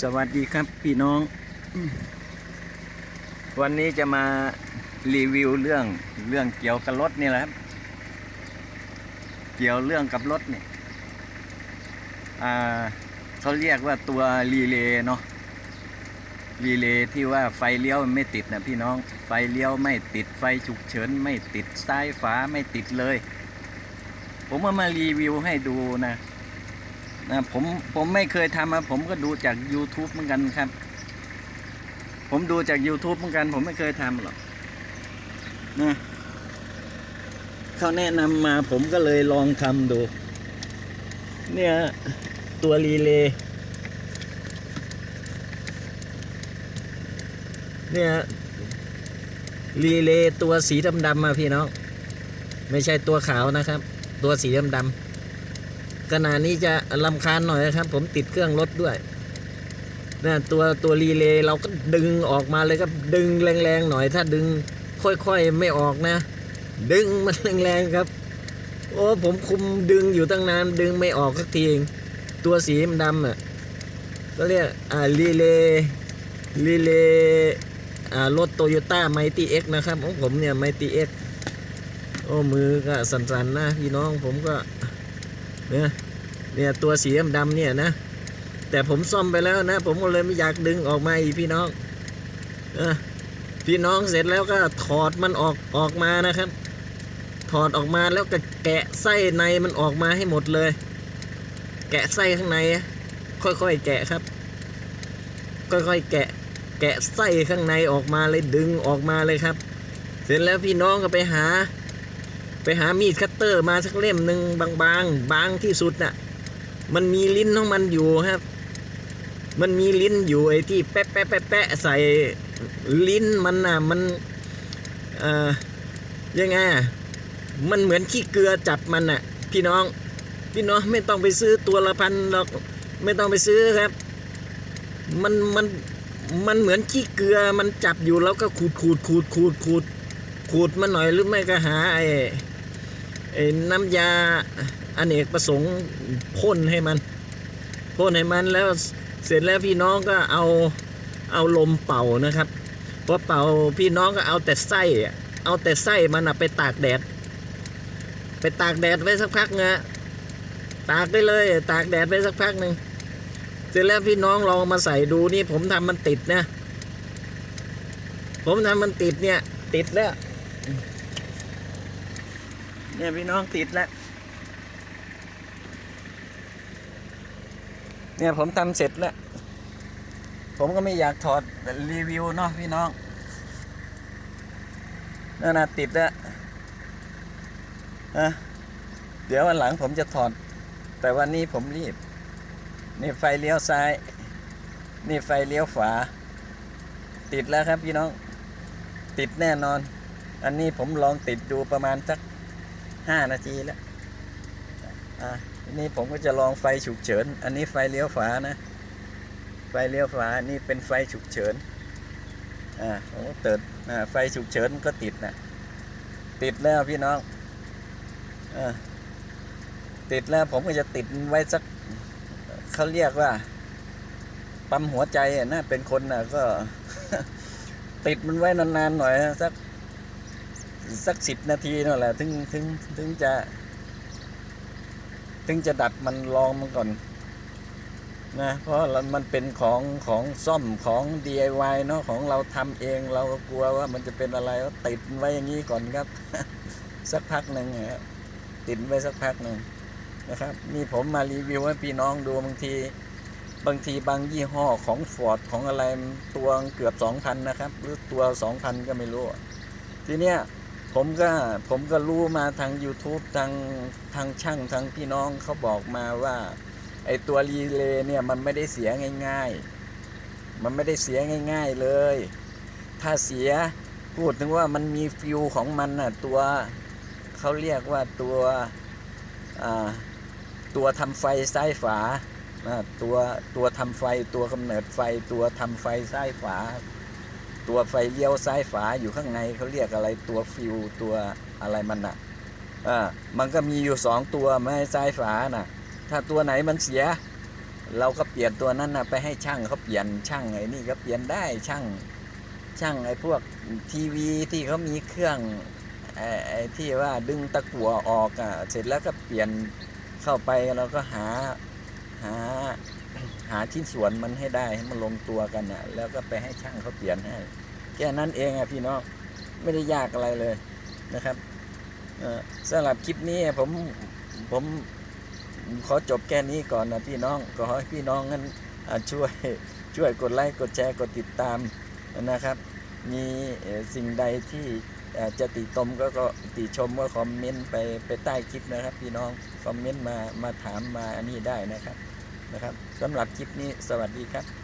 สวัสดีครับพี่น้อง วันนี้จะมารีวิวเรื่องเรื่องเกี่ยวกับรถนี่แหละครับ เกี่ยวเรื่องกับรถเนี่ยเขาเรียกว่าตัวรีเลย์เนาะรีเลย์ที่ว่าไฟเลี้ยวไม่ติดนะพี่น้องไฟเลี้ยวไม่ติดไฟฉุกเฉินไม่ติดซ้ายฝาไม่ติดเลย ผมเอามารีวิวให้ดูนะ นะผมผมไม่เคยทำมาผมก็ดูจาก YouTube เหมือนกันครับ ผมดูจาก YouTube เหมือนกัน ผมไม่เคยทำหรอกนะเขาแนะนำมาผมก็เลยลองทำดู เนี่ย ตัวรีเลย์เนี่ยรีเลย์ตัวสีดำๆมาพี่น้อง ไม่ใช่ตัวขาวนะครับ ตัวสีดำๆ ขณะนี้จะลำคาญหน่อยนะครับ ผมติดเครื่องรถด้วยนะตัวตัวรีเลย์เราก็ดึงออกมาเลยครับ ดึงแรงๆหน่อย ถ้าดึงค่อยๆไม่ออกนะ ดึงมันแรงๆครับ โอ้ผมคุมดึงอยู่ตั้งนานดึงไม่ออกสักทีเองตัวสีมันดำอะก็เรียกอ่ารีเลย์รีเลย์อ่ารถโตโยต้าไมตี้เอ็กนะครับของผมเนี่ยไมตี้เอ็กโอ้มือก็สั่นๆนะพี่น้องผมก็ เนี่ยเนี่ยตัวสีดำๆเนี่ยนะ แต่ผมซ่อมไปแล้วนะ ผมก็เลยไม่อยากดึงออกมาอีกพี่น้องเออพี่น้องเสร็จแล้วก็ถอดมันออกออกมานะครับ ถอดออกมาแล้วก็แกะไส้ในมันออกมาให้หมดเลย แกะไส้ข้างใน ค่อยๆแกะครับ ค่อยๆแกะ แกะไส้ข้างในออกมาเลยดึงออกมาเลยครับ เสร็จแล้วพี่น้องก็ไปหา ไปหามีดคัตเตอร์มาสักเล่มหนึ่งบางๆบางที่สุดน่ะ มันมีลิ้นของมันอยู่ครับ มันมีลิ้นอยู่ไอ้ที่แปะแปะแปะแปะใส่ลิ้นมันน่ะมันเอ่อยังไงอะมันเหมือนขี้เกลือจับมันน่ะ พี่น้อง พี่น้องไม่ต้องไปซื้อตัวละพันหรอกไม่ต้องไปซื้อครับ มันมันมันเหมือนขี้เกลือมันจับอยู่แล้วก็ขูดขูดขูดขูดขูดขูดมันหน่อยหรือไม่ก็หาไอ้ไอ้ น้ำยาอเนกประสงค์พ่นให้มันพ่นให้มันแล้วเสร็จแล้วพี่น้องก็เอาเอาลมเป่านะครับพอเป่าพี่น้องก็เอาแต่ไส้เอาแต่ไส้มันอะไปตากแดด ไปตากแดดไว้สักพักเงะตากได้เลย ตากแดดไว้สักพักหนึ่งเสร็จแล้วพี่น้องลองมาใส่ดูนี่ผมทำมันติดนะ ผมทำมันติดเนี่ย ติดแล้ว เนี่ยพี่น้องติดแล้ว เนี่ยผมทำเสร็จแล้ว ผมก็ไม่อยากถอดรีวิวเนาะพี่น้องนั่นนะติดแล้วอะเดี๋ยววันหลังผมจะถอด แต่วันนี้ผมรีบ นี่ไฟเลี้ยวซ้าย นี่ไฟเลี้ยวขวา ติดแล้วครับพี่น้อง ติดแน่นอน อันนี้ผมลองติดดูประมาณสัก ห้านาทีแล้วอะนี้ผมก็จะลองไฟฉุกเฉิน อันนี้ไฟเลี้ยวฝานะ ไฟเลี้ยวฝานี่เป็นไฟฉุกเฉิน อ่าผมก็เติดอ่าไฟฉุกเฉินก็ติดนะติดแล้วพี่น้องอ่าติดแล้วผมก็จะติดไว้สักเขาเรียกว่า ปั๊มหัวใจอะนะเป็นคนนะก็ ติดมันไว้นานๆหน่อยสัก สักสิบนาทีนั่นแหละถึงถึงถึงจะ ถึงจะดัดมันลองมันก่อนนะเพราะมันเป็นของของซ่อมของ DIY เนาะของเราทำเองเราก็กลัวว่ามันจะเป็นอะไรก็ติดไว้อย่างนี้ก่อนครับ สักพักหนึ่งนะครับติดไว้สักพักหนึ่งนะครับ นี่ผมมารีวิวให้พี่น้องดูบางที บางทีบางยี่ห้อของฟอร์ดของอะไรตัวเกือบสองพันนะครับ หรือตัวสองพันก็ไม่รู้ ทีเนี้ย ผมก็ผมก็รู้มาทาง YouTube ทางทางช่างทางพี่น้องเขาบอกมาว่าไอตัวรีเลย์เนี่ยมันไม่ได้เสียง่าย ๆ มันไม่ได้เสียง่าย ๆเลย ถ้าเสียพูดถึงว่ามันมีฟิวของมันน่ะตัวเขาเรียกว่าตัวอ่าตัวทำไฟซ้ายฝาอ่าตัวตัวทำไฟตัวกำเนิดไฟตัวทำไฟซ้ายฝา ตัวไฟเลี้ยวซ้ายฝาอยู่ข้างในเขาเรียกอะไรตัวฟิวตัวอะไรมันน่ะอ่ามันก็มีอยู่สองตัวไม่ให้ซ้ายฝาน่ะ ถ้าตัวไหนมันเสีย เราก็เปลี่ยนตัวนั้นนะไปให้ช่างเขาเปลี่ยนช่างไอ้นี่ก็เปลี่ยนได้ช่างช่างไอ้พวกทีวีที่เขามีเครื่องไอ้ที่ว่าดึงตะกั่วออกอะเสร็จแล้วก็เปลี่ยนเข้าไปเราก็หาหาาชิ้นส่วนมันให้ได้ให้มันลงตัวกันอะ แล้วก็ไปให้ช่างเขาเปลี่ยนให้แค่นั้นเองอะพี่น้องไม่ได้ยากอะไรเลยนะครับสำหรับคลิปนี้ผมผมขอจบแค่นี้ก่อนนะพี่น้องขอให้พี่น้องนั้นช่วยช่วยกดไลค์กดแชร์กดติดตามนะครับ มีสิ่งใดที่จะติชมก็ก็ติชมก็คอมเมนต์ไปไปใต้คลิปนะครับ พี่น้องคอมเมนต์มามาถามมาอันนี้ได้นะครับ นะครับสำหรับคลิปนี้สวัสดีครับ